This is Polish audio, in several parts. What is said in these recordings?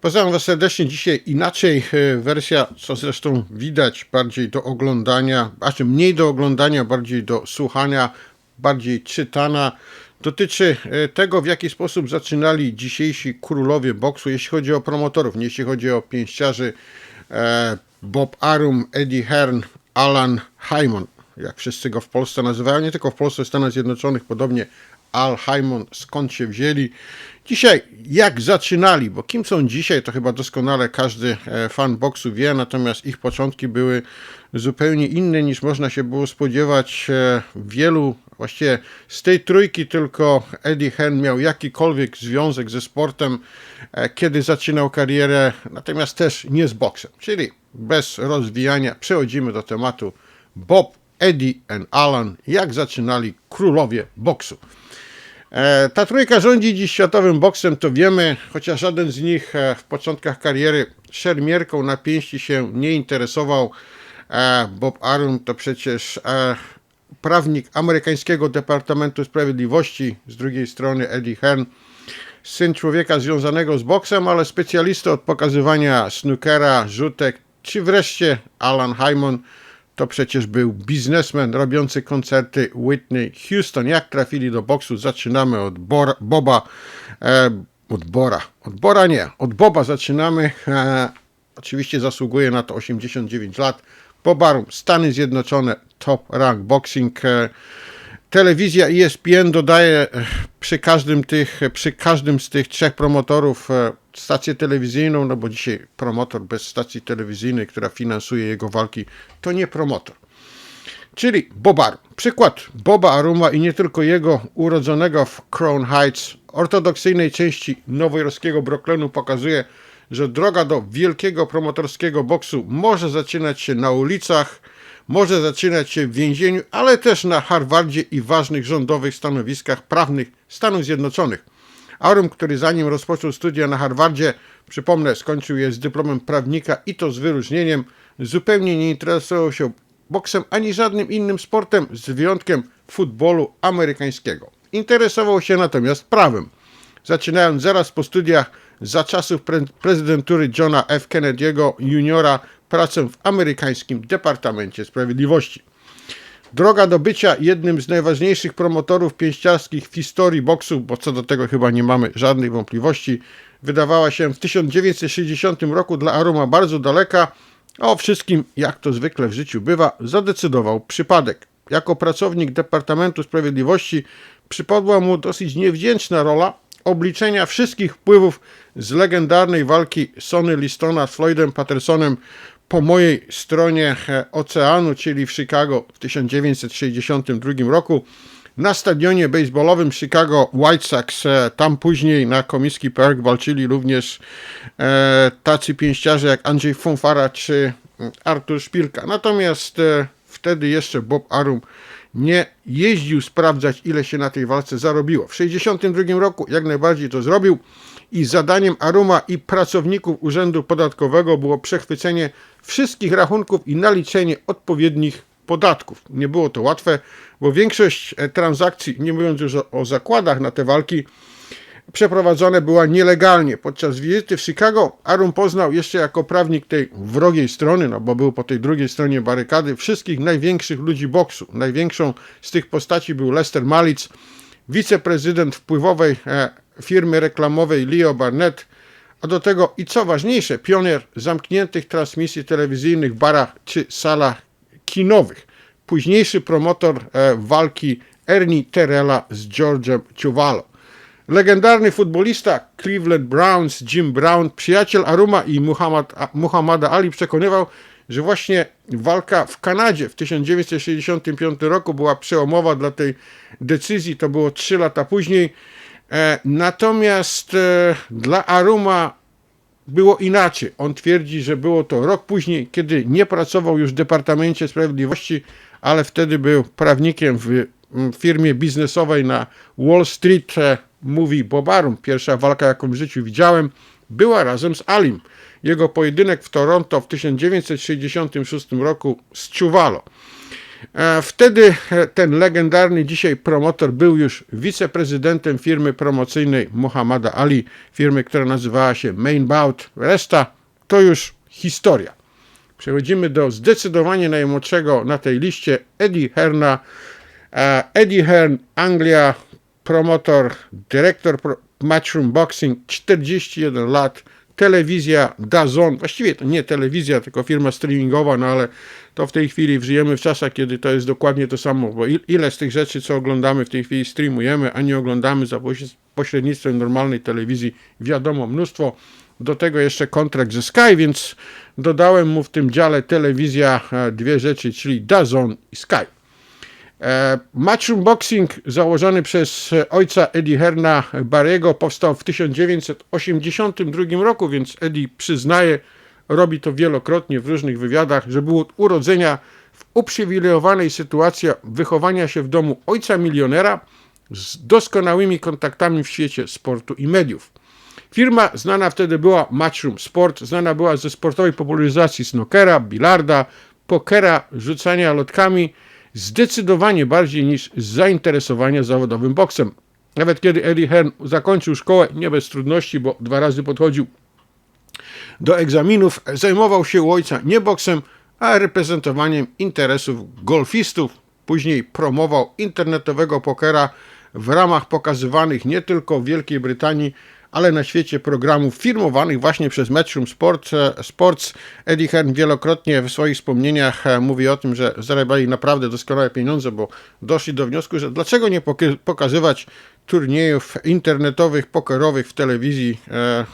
Pozdrawiam Was serdecznie. Dzisiaj inaczej e, wersja, co zresztą widać, bardziej do oglądania, znaczy mniej do oglądania, bardziej do słuchania, bardziej czytana. Dotyczy e, tego, w jaki sposób zaczynali dzisiejsi królowie boksu, jeśli chodzi o promotorów, jeśli chodzi o pięściarzy e, Bob Arum, Eddie Hearn, Alan Hymon, jak wszyscy go w Polsce nazywają, nie tylko w Polsce, w Stanach Zjednoczonych, podobnie Al Hymon, skąd się wzięli. Dzisiaj, jak zaczynali, bo kim są dzisiaj, to chyba doskonale każdy e, fan boksu wie, natomiast ich początki były zupełnie inne niż można się było spodziewać. E, Wielu, właściwie z tej trójki tylko Eddie Hearn miał jakikolwiek związek ze sportem, e, kiedy zaczynał karierę, natomiast też nie z boksem. Czyli bez rozwijania przechodzimy do tematu Bob, Eddie and Alan, jak zaczynali królowie boksu. E, Ta trójka rządzi dziś światowym boksem, to wiemy, chociaż żaden z nich e, w początkach kariery szermierką na pięści się nie interesował. E, Bob Arum to przecież prawnik amerykańskiego Departamentu Sprawiedliwości, z drugiej strony Eddie Hearn, syn człowieka związanego z boksem, ale specjalista od pokazywania snookera, rzutek, czy wreszcie Alan Hymon, to przecież był biznesmen robiący koncerty Whitney Houston. Jak trafili do boksu? Zaczynamy od Boba, e, od Bora, od Bora nie, od Boba zaczynamy. E, oczywiście zasługuje na to 89 lat. Bob Arum, Stany Zjednoczone, Top Rank Boxing. E, Telewizja ESPN dodaje e, przy każdym, tych, przy każdym z tych trzech promotorów e, stację telewizyjną, no bo dzisiaj promotor bez stacji telewizyjnej, która finansuje jego walki, to nie promotor. Czyli Bob Arum. Przykład Boba Aruma i nie tylko jego, urodzonego w Crown Heights, ortodoksyjnej części nowojorskiego Brooklynu pokazuje, że droga do wielkiego promotorskiego boksu może zaczynać się na ulicach, może zaczynać się w więzieniu, ale też na Harvardzie i ważnych rządowych stanowiskach prawnych Stanów Zjednoczonych. Arum, który zanim rozpoczął studia na Harvardzie, przypomnę, skończył je z dyplomem prawnika i to z wyróżnieniem, zupełnie nie interesował się boksem ani żadnym innym sportem, z wyjątkiem futbolu amerykańskiego. Interesował się natomiast prawem. Zaczynając zaraz po studiach za czasów pre- prezydentury Johna F. Kennedy'ego juniora pracę w amerykańskim Departamencie Sprawiedliwości. Droga do bycia jednym z najważniejszych promotorów pięściarskich w historii boksu, bo co do tego chyba nie mamy żadnej wątpliwości, wydawała się w 1960 roku dla Aruma bardzo daleka, a o wszystkim, jak to zwykle w życiu bywa, zadecydował przypadek. Jako pracownik Departamentu Sprawiedliwości przypadła mu dosyć niewdzięczna rola obliczenia wszystkich wpływów z legendarnej walki Sonny Listona z Floydem Pattersonem po mojej stronie oceanu, czyli w Chicago w 1962 roku. Na stadionie baseballowym Chicago White Sox, e, tam później na Komiski Park walczyli również e, tacy pięściarze jak Andrzej Fonfara czy mm, Artur Szpilka. Natomiast e, wtedy jeszcze Bob Arum nie jeździł sprawdzać, ile się na tej walce zarobiło. W 1962 roku jak najbardziej to zrobił i zadaniem Aruma i pracowników Urzędu Podatkowego było przechwycenie wszystkich rachunków i naliczenie odpowiednich podatków. Nie było to łatwe, bo większość e, transakcji, nie mówiąc już o, o zakładach na te walki, przeprowadzone była nielegalnie. Podczas wizyty w Chicago Arum poznał jeszcze jako prawnik tej wrogiej strony, no bo był po tej drugiej stronie barykady, wszystkich największych ludzi boksu. Największą z tych postaci był Lester Malitz, wiceprezydent wpływowej e, firmy reklamowej Leo Barnett, a do tego i co ważniejsze, pionier zamkniętych transmisji telewizyjnych w barach czy salach kinowych. Późniejszy promotor e, walki Ernie Terrella z George'em Ciuvalo. Legendarny futbolista Cleveland Browns Jim Brown, przyjaciel Aruma i Muhammad, Muhammada Ali przekonywał, że właśnie walka w Kanadzie w 1965 roku była przełomowa dla tej decyzji, to było 3 lata później. E, natomiast e, dla Aruma było inaczej. On twierdzi, że było to rok później, kiedy nie pracował już w Departamencie Sprawiedliwości, ale wtedy był prawnikiem w firmie biznesowej na Wall Street. E, Mówi Bob Arum, pierwsza walka, jaką w życiu widziałem, była razem z Alim. Jego pojedynek w Toronto w 1966 roku z Ciuvalo. Wtedy e, ten legendarny dzisiaj promotor był już wiceprezydentem firmy promocyjnej Muhammada Ali, firmy, która nazywała się Mainbound. Reszta to już historia. Przechodzimy do zdecydowanie najmłodszego na tej liście Eddie Herna. Eddie Hearn, Anglia, promotor, dyrektor Matchroom Boxing, 41 lat, telewizja DAZN, właściwie to nie telewizja, tylko firma streamingowa, no ale to w tej chwili żyjemy w czasach, kiedy to jest dokładnie to samo, bo il- ile z tych rzeczy, co oglądamy w tej chwili streamujemy, a nie oglądamy za poś- pośrednictwem normalnej telewizji, wiadomo, mnóstwo. Do tego jeszcze kontrakt ze Sky, więc dodałem mu w tym dziale telewizja e, dwie rzeczy, czyli DAZN i Sky. E, Matchroom Boxing założony przez ojca Eddie Herna Barriego powstał w 1982 roku, więc Eddie przyznaje, robi to wielokrotnie w różnych wywiadach, że był od urodzenia w uprzywilejowanej sytuacji wychowania się w domu ojca milionera z doskonałymi kontaktami w świecie sportu i mediów. Firma znana wtedy była Matchroom Sport, znana była ze sportowej popularyzacji snookera, bilarda, pokera, rzucania lotkami, zdecydowanie bardziej niż z zainteresowania zawodowym boksem. Nawet kiedy Eddie Hearn zakończył szkołę, nie bez trudności, bo dwa razy podchodził do egzaminów, zajmował się u ojca nie boksem, a reprezentowaniem interesów golfistów. Później promował internetowego pokera w ramach pokazywanych nie tylko w Wielkiej Brytanii, ale na świecie programów firmowanych właśnie przez Matchroom Sport, e, Sports. Eddie Hearn wielokrotnie w swoich wspomnieniach e, mówi o tym, że zarabiali naprawdę doskonałe pieniądze, bo doszli do wniosku, że dlaczego nie pokazywać turniejów internetowych, pokerowych w telewizji. E,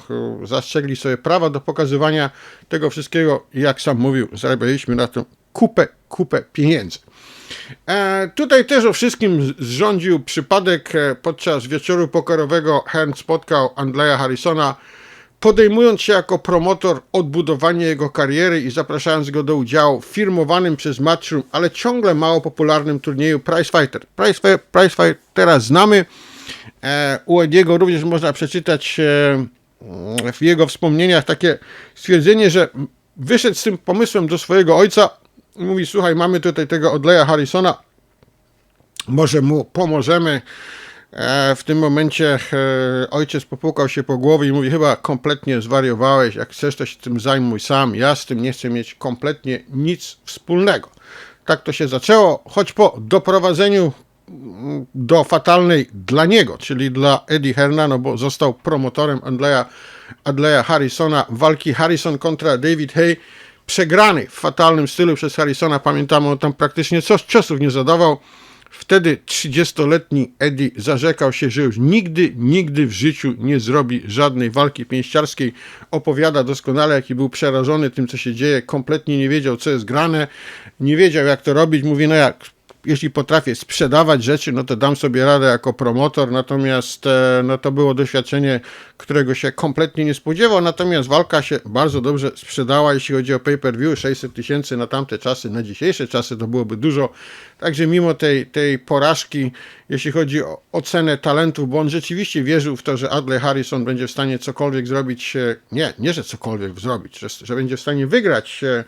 zastrzegli sobie prawa do pokazywania tego wszystkiego jak sam mówił, zarabialiśmy na to kupę, kupę pieniędzy. E, tutaj też o wszystkim zrządził przypadek. E, podczas wieczoru pokerowego Hearn spotkał Andleya Harrisona, podejmując się jako promotor odbudowania jego kariery i zapraszając go do udziału w firmowanym przez Matchroom, ale ciągle mało popularnym turnieju Price Fighter. Price, Fightera znamy. E, u Ediego również można przeczytać w jego wspomnieniach takie stwierdzenie, że wyszedł z tym pomysłem do swojego ojca i mówi, słuchaj, mamy tutaj tego Odleja Harrisona, może mu pomożemy. E, w tym momencie e, ojciec popukał się po głowie i mówi, chyba kompletnie zwariowałeś, jak chcesz, to się tym zajmuj sam, ja z tym nie chcę mieć kompletnie nic wspólnego. Tak to się zaczęło, choć po doprowadzeniu mm, do fatalnej dla niego, czyli dla Eddie Herna, no bo został promotorem Adleya Harrisona, walki Harrison kontra David Hay, przegrany w fatalnym stylu przez Harrisona, pamiętamy, on tam praktycznie coś ciosów nie zadawał, Wtedy 30-letni Eddie zarzekał się, że już nigdy, nigdy w życiu nie zrobi żadnej walki pięściarskiej. Opowiada doskonale, jaki był przerażony tym, co się dzieje. Kompletnie nie wiedział, co jest grane. Nie wiedział, jak to robić. Mówi, no jak, jeśli potrafię sprzedawać rzeczy, no to dam sobie radę jako promotor. Natomiast e, no to było doświadczenie, którego się kompletnie nie spodziewał. Natomiast walka się bardzo dobrze sprzedała, jeśli chodzi o pay-per-view. 600 tysięcy na tamte czasy, na dzisiejsze czasy to byłoby dużo. Także mimo tej, tej porażki, jeśli chodzi o ocenę talentów, bo on rzeczywiście wierzył w to, że Adley Harrison będzie w stanie cokolwiek zrobić, e, nie, nie, że cokolwiek zrobić, że, że będzie w stanie wygrać e,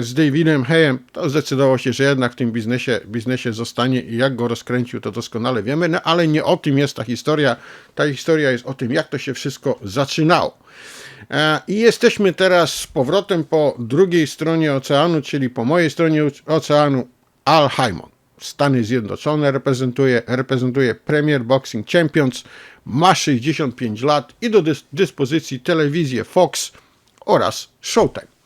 z Davidem Hayem, to zdecydował się, że jednak w tym biznesie, biznesie zostanie i jak go rozkręcił, to doskonale wiemy, no ale nie o tym jest ta historia. Ta historia jest o tym, jak to się wszystko zaczynało. E, I jesteśmy teraz z powrotem po drugiej stronie oceanu, czyli po mojej stronie oceanu, Al Haymon. Stany Zjednoczone reprezentuje, reprezentuje Premier Boxing Champions, ma 65 lat i do dys- dyspozycji telewizję Fox oraz Showtime.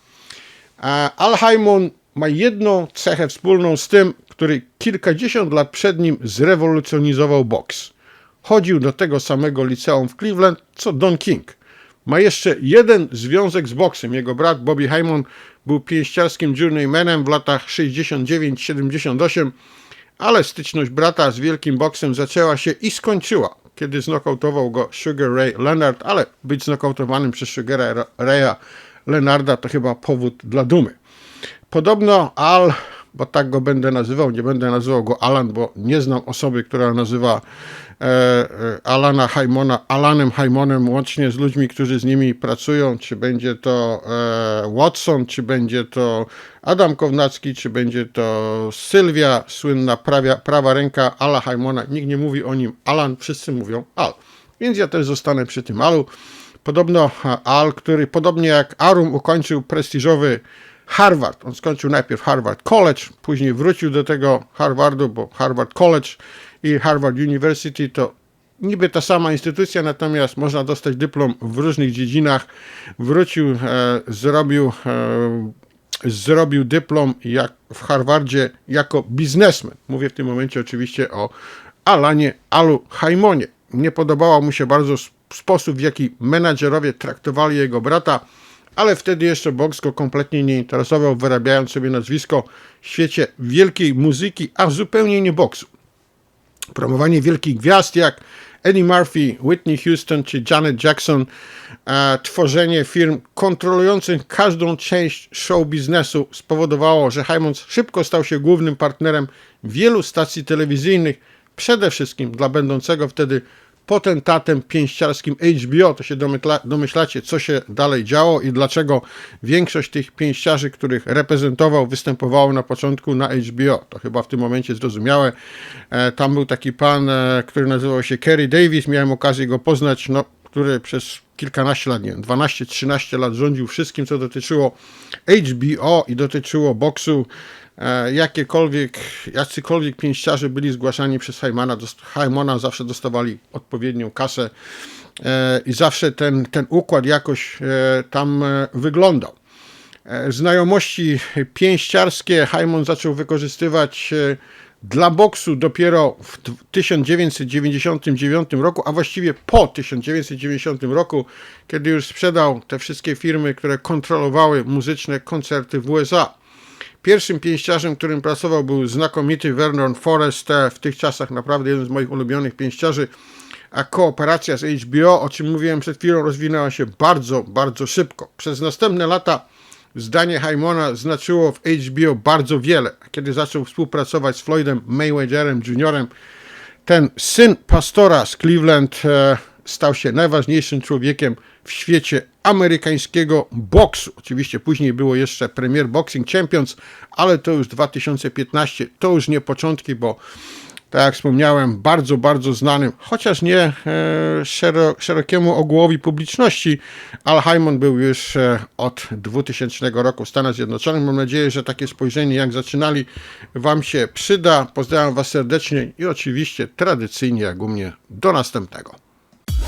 A Al Haymon ma jedną cechę wspólną z tym, który kilkadziesiąt lat przed nim zrewolucjonizował boks. Chodził do tego samego liceum w Cleveland, co Don King. Ma jeszcze jeden związek z boksem. Jego brat Bobby Haymon był pięściarskim journeymanem w latach 69-78, ale styczność brata z wielkim boksem zaczęła się i skończyła, kiedy znokautował go Sugar Ray Leonard, ale być znokautowanym przez Sugara Raya Leonarda to chyba powód dla dumy. Podobno Al bo tak go będę nazywał. Nie będę nazywał go Alan, bo nie znam osoby, która nazywa e, e, Alana Haimona Alanem Haimonem, łącznie z ludźmi, którzy z nimi pracują. Czy będzie to e, Watson, czy będzie to Adam Kownacki, czy będzie to Sylwia, słynna prawia, prawa ręka Ala Haimona. Nikt nie mówi o nim Alan, wszyscy mówią Al. Więc ja też zostanę przy tym Alu. Podobno e, Al, który podobnie jak Arum ukończył prestiżowy Harvard. On skończył najpierw Harvard College, później wrócił do tego Harvardu, bo Harvard College i Harvard University to niby ta sama instytucja, natomiast można dostać dyplom w różnych dziedzinach. Wrócił, e, zrobił, e, zrobił dyplom jak w Harvardzie jako biznesmen. Mówię w tym momencie oczywiście o Alanie Alu Haimonie. Nie podobał mu się bardzo sposób, w jaki menadżerowie traktowali jego brata, ale wtedy jeszcze boks go kompletnie nie interesował, wyrabiając sobie nazwisko w świecie wielkiej muzyki, a zupełnie nie boksu. Promowanie wielkich gwiazd jak Eddie Murphy, Whitney Houston czy Janet Jackson, e, tworzenie firm kontrolujących każdą część show biznesu spowodowało, że Hymons szybko stał się głównym partnerem wielu stacji telewizyjnych, przede wszystkim dla będącego wtedy potentatem pięściarskim HBO. To się domyśla, domyślacie, co się dalej działo i dlaczego większość tych pięściarzy, których reprezentował, występowało na początku na HBO. To chyba w tym momencie zrozumiałe. E, tam był taki pan, e, który nazywał się Kerry Davis. Miałem okazję go poznać, no, który przez kilkanaście lat, nie wiem, 12-13 lat rządził wszystkim, co dotyczyło HBO i dotyczyło boksu. E, jakiekolwiek, jacykolwiek pięściarze byli zgłaszani przez Heimana, dost- Heimana zawsze dostawali odpowiednią kasę e, i zawsze ten, ten układ jakoś e, tam wyglądał. Znajomości pięściarskie Heimon zaczął wykorzystywać dla boksu dopiero w d- 1999 roku, a właściwie po 1990 roku, kiedy już sprzedał te wszystkie firmy, które kontrolowały muzyczne koncerty w USA. Pierwszym pięściarzem, którym pracował był znakomity Vernon Forrest, w tych czasach naprawdę jeden z moich ulubionych pięściarzy, a kooperacja z HBO, o czym mówiłem przed chwilą, rozwinęła się bardzo, bardzo szybko. Przez następne lata zdanie Haimona znaczyło w HBO bardzo wiele. Kiedy zaczął współpracować z Floydem Mayweatherem Jr., ten syn pastora z Cleveland e, stał się najważniejszym człowiekiem w świecie amerykańskiego boksu. Oczywiście później było jeszcze Premier Boxing Champions, ale to już 2015, to już nie początki, bo tak jak wspomniałem, bardzo, bardzo znanym, chociaż nie e, szero, szerokiemu ogółowi publiczności. Al Haymon był już e, od 2000 roku w Stanach Zjednoczonych. Mam nadzieję, że takie spojrzenie, jak zaczynali, Wam się przyda. Pozdrawiam Was serdecznie i oczywiście tradycyjnie, jak u mnie, do następnego.